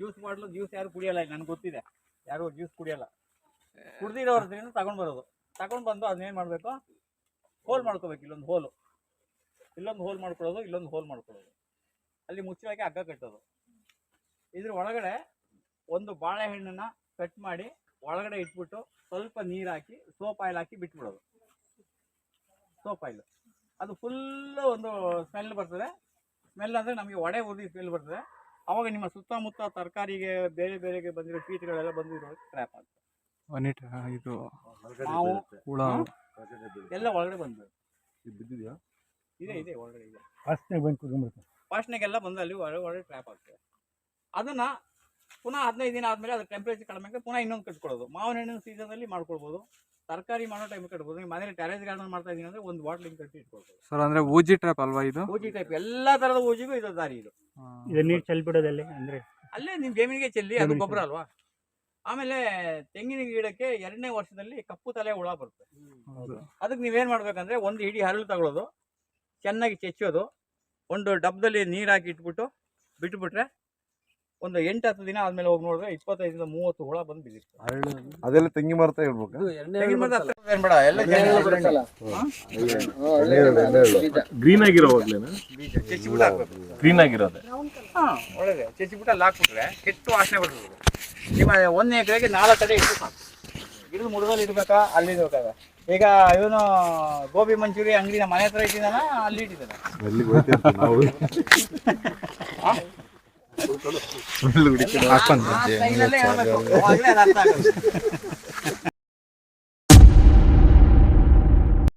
Juice ಮಾಡಲು juice ಯಾರು ಕುಡಿಯಲ್ಲ ನನಗೆ ಗೊತ್ತಿದೆ. ಯಾರು ಜ್ಯೂಸ್ ಕುಡಿಯಲ್ಲ. ಕುಡ್ದಿರೋ ಹತ್ರದಿಂದ ತಗೊಂಡ್ ಬರೋದು. ತಗೊಂಡು ಬಂದು ಅದನ್ನೇನು ಮಾಡಬೇಕು? ಹೋಲ್ ಮಾಡ್ಕೋಬೇಕು ಇಲ್ಲೊಂದು ಹೋಲು. ಇಲ್ಲೊಂದು ಹೋಲ್ ಮಾಡ್ಕೊಳ್ಳೋದು ಇಲ್ಲೊಂದು ಹೋಲ್ ಮಾಡ್ಕೊಳ್ಳೋದು. ಅಲ್ಲಿ ಮುಚ್ಚಲಾಗಿ ಹಗ್ಗ ಕಟ್ಟೋದು. ಇದ್ರ ಒಳಗಡೆ ಒಂದು ಬಾಳೆಹಣ್ಣನ್ನ ಕಟ್ ಮಾಡಿ ಒಳಗಡೆ ಇಟ್ಬಿಟ್ಟು ಸ್ವಲ್ಪ ನೀರು ಹಾಕಿ ಸೋಪ್ ಆಯಿಲ್ ಹಾಕಿ ಬಿಟ್ಬಿಡೋದು. Soap oil. ಅದು ಫುಲ್ಲು ಒಂದು ಸ್ಮೆಲ್ ಬರ್ತದೆ. ಸ್ಮೆಲ್ ಅಂದರೆ ನಮಗೆ ಒಡೆ ಉರಿ ಸ್ಮೆಲ್ ಬರ್ತದೆ. ಅವಾಗ ನಿಮ್ಮ ಸುತ್ತಮುತ್ತ ತರಕಾರಿಗೆ ಬೇರೆ ಬೇರೆಗೆ ಬಂದಿರೋ ಕೀಟಗಳೆಲ್ಲ ಬಂದಿರೋ ಟ್ರ್ಯಾಪ್ ಆಗುತ್ತೆ. ಇದು ನಾವು ಹುಳ. ಎಲ್ಲ ಒಳಗಡೆ ಬಂದು ಬಿದ್ದಿದೆಯಾ? ಇದೆ ಇದೆ ಒಳಗಡೆ ಇದೆ. ಫಾಸ್ಟ್ನಾಗ ಬಂದು ವಾಸನೆಗೆಲ್ಲ ಬಂದು ಅಲ್ಲಿ ಒಳಗೆ ಒಳಗೆ ಟ್ರ್ಯಾಪ್ ಆಗ್ತದೆ ಅದನ್ನು ಪುನಃ ಹದಿನೈದು ದಿನ ಆದಮೇಲೆ ಅದು ಟೆಂಪ್ರೇಚರ್ ಕಡಿಮೆ ಆಗಿ ಪುನಃ ಇನ್ನೊಂದು ಕಟ್ಕೊಳ್ಳೋದು. ಮಾವಿನ ಹಣ್ಣಿನ ಸೀಸನಲ್ಲಿ ಮಾಡ್ಕೊಳ್ಬೋದು. ತರಕಾರಿ ಮಾಡೋ ಟೈಮ್ ಕಟ್ಬೋದು. ನೀವು ಮನೇಲಿ ಟೆರೇಸ್ ಗಾರ್ಡನ್ ಮಾಡ್ತಾ ಇದೀನಿ ಅಂದ್ರೆ ಒಂದು ಬಾಟ್ಲಿಂಗ್ ಕಟ್ಟಿ ಇಟ್ಕೊಳ್ಬೋದು. ಸರ್ ಅಂದರೆ ಊಜಿ ಟ್ರ್ಯಾಪ್ ಅಲ್ವಾ ಇದು? ಊಜಿ ಟೈಪ್ ಎಲ್ಲ ಥರದ ಊಜಿಗೂ ಇದು ದಾರಿ ಇದು. ಇದು ನೀರು ಚೆಲ್ಬಿಡೋದಲ್ಲಿ ಅಂದ್ರೆ? ಅಲ್ಲೇ ನಿಮ್ ಜಮೀನಿಗೆ ಚೆಲ್ಲಿ ಅದು ಗೊಬ್ಬರ ಅಲ್ವಾ? ಆಮೇಲೆ ತೆಂಗಿನ ಗಿಡಕ್ಕೆ ಎರಡನೇ ವರ್ಷದಲ್ಲಿ ಕಪ್ಪು ತಲೆ ಹುಳ ಬರುತ್ತೆ. ಅದಕ್ಕೆ ನೀವೇನ್ ಮಾಡ್ಬೇಕಂದ್ರೆ ಒಂದು ಹಿಡಿ ಹರಳು ತಗೊಳ್ಳೋದು ಚೆನ್ನಾಗಿ ಚೆಚ್ಚೋದು ಒಂದು ಡಬ್ಬದಲ್ಲಿ ನೀರು ಹಾಕಿ ಇಟ್ಬಿಟ್ಟು ಬಿಟ್ಬಿಟ್ರೆ ಒಂದು ಎಂಟು ಹತ್ತು ದಿನ ಆದ್ಮೇಲೆ ಹೋಗಿ ನೋಡಿದ್ರೆ ಇಪ್ಪತ್ತೈದರಿಂದ ಮೂವತ್ತು ಹುಳ ಬಂದು ಬಿದ್ದಿತ್ತು ಅದೆಲ್ಲ ತೆಂಗಿ ಮರತ ಇಡ್ಬೇಕು ತೆಂಗಿನ ಮರದ ಹತ್ರ ಏನ್ ಬೇಡ. ಎಲ್ಲ ಗ್ರೀನ್ ಆಗಿರೋವಾಗ್ಲೇನ ಬೀಜ. ಚೆಚ್ಚಿಬಿಟ್ಟು ಹಾಕ್ಬೇಕು. ಗ್ರೀನ್ ಆಗಿರೋದೆ? ಹಾ ಒಳ್ಳೆದೆ. ಚೆಚ್ಚಿಬಿಟ್ಟು ಅಲ್ಲಿ ಹಾಕ್ಬಿಟ್ರೆ ಕೆಟ್ಟು ವಾಸನೆ ಬರ್ತದೆ ನಿಮ್ಮ ಒಂದು ಎಕರೆಗೆ ನಾಲ್ಕು ಕಡೆ ಇಟ್ಟು ಸಾಕು. ಗಿಡದ ಮುಡದಲ್ಲಿ ಇಡ್ಬೇಕಾ? ಅಲ್ಲಿ ಇಡ್ಬೇಕಾಗ ಈಗ ಇವನು ಗೋಬಿ ಮಂಚೂರಿ ಅಂಗಡಿ ನಮ್ಮ ಮನೆ ಹತ್ರ ಇಟ್ಟಿದ್ದಾನ? ಅಲ್ಲಿ ಇಟ್ಟಿದ್ದಾನೆ? ಎಲ್ಲಿ